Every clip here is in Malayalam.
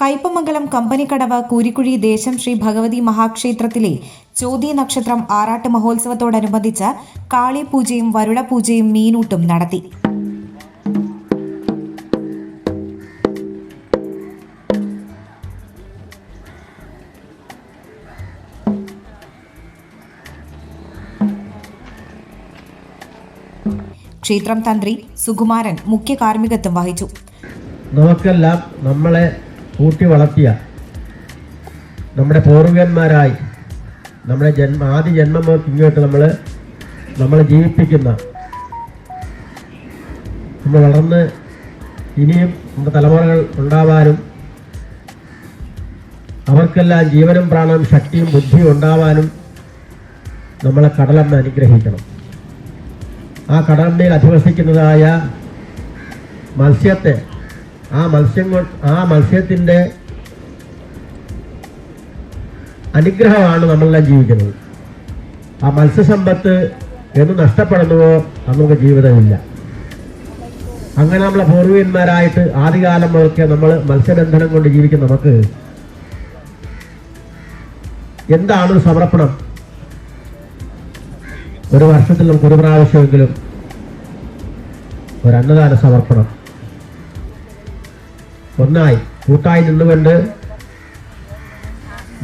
കയ്പമംഗലം കമ്പനിക്കടവ് കൂരിക്കുഴി ദേശം ശ്രീ ഭഗവതി മഹാക്ഷേത്രത്തിലെ ചോതി നക്ഷത്രം ആറാട്ട് മഹോത്സവത്തോടനുബന്ധിച്ച് കാളിപൂജയും വരുളപൂജയും മീനൂട്ടും നടത്തി. ക്ഷേത്രം തന്ത്രി സുകുമാരൻ മുഖ്യ കാർമ്മികത്വം വഹിച്ചു. നമുക്കെല്ലാം നമ്മളെ കൂട്ടി വളർത്തിയ നമ്മുടെ പൂർവികന്മാരായി നമ്മുടെ ജന്മ ആദ്യ ജന്മം ഇങ്ങോട്ട് നമ്മൾ നമ്മളെ ജീവിപ്പിക്കുന്ന നമ്മൾ വളർന്ന് ഇനിയും നമ്മുടെ തലമുറകൾ ഉണ്ടാവാനും അവർക്കെല്ലാം ജീവനും പ്രാണനും ശക്തിയും ബുദ്ധിയും ഉണ്ടാവാനും നമ്മളെ കടലമ്മ അനുഗ്രഹിക്കണം. ആ കടലമ്മയിൽ അധിവസിക്കുന്നതായ മത്സ്യത്തെ ആ മത്സ്യം കൊ- ആ മത്സ്യത്തിന്റെ അനുഗ്രഹമാണ് നമ്മളെല്ലാം ജീവിക്കുന്നത്. ആ മത്സ്യസമ്പത്ത് എന്ന് നഷ്ടപ്പെടുന്നുവോ നമുക്ക് ജീവിതമില്ല. അങ്ങനെ നമ്മളെ പൂർവികന്മാരായിട്ട് ആദ്യകാലം മുതൽക്കെ നമ്മൾ മത്സ്യബന്ധനം കൊണ്ട് ജീവിക്കുന്ന നമുക്ക് എന്താണ് ഒരു സമർപ്പണം? ഒരു വർഷത്തിൽ നമുക്ക് ഒരു പ്രാവശ്യമെങ്കിലും ഒരു അന്നദാന സമർപ്പണം. ഒന്നായി. കൂട്ടായി നിന്നുകൊണ്ട്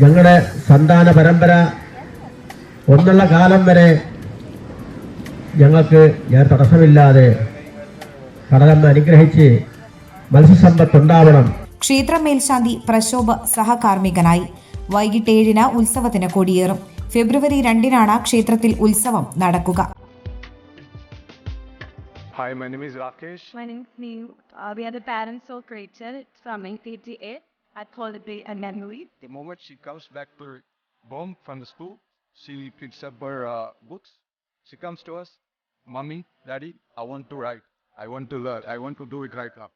ഞങ്ങളുടെ സന്താന പരമ്പര ഒന്നുള്ള കാലം വരെ ഞങ്ങൾക്ക് ഞാൻ തടസ്സമില്ലാതെ കടലമ്മ അനുഗ്രഹിച്ച് മത്സ്യസമ്പത്ത് ഉണ്ടാവണം ക്ഷേത്ര മേൽശാന്തി പ്രശോഭ സഹകാർമ്മികനായി വൈകിട്ട് ഏഴിന് ഉത്സവത്തിന് കൊടിയേറും. ഫെബ്രുവരി രണ്ടിനാണ് ക്ഷേത്രത്തിൽ ഉത്സവം നടക്കുക. Hi, my name is Rakesh. My name is Neil. Uh, we are the parents of Rachel. It's from 1988 at Holiday and Memory. The moment she comes back to her home from the school, she picks up her uh, books. She comes to us, Mommy, Daddy, I want to write. I want to learn. I want to do it right now.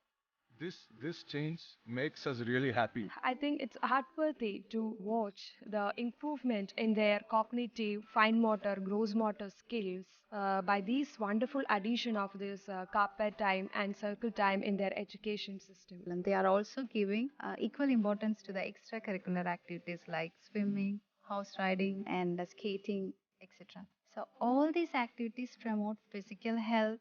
This this change makes us really happy. I think it's heartworthy to watch the improvement in their cognitive, fine motor, gross motor skills uh, by this wonderful addition of this uh, carpet time and circle time in their education system. and they are also giving uh, equal importance to the extracurricular activities like swimming, horse riding, and uh, skating, etc. So, all these activities promote physical health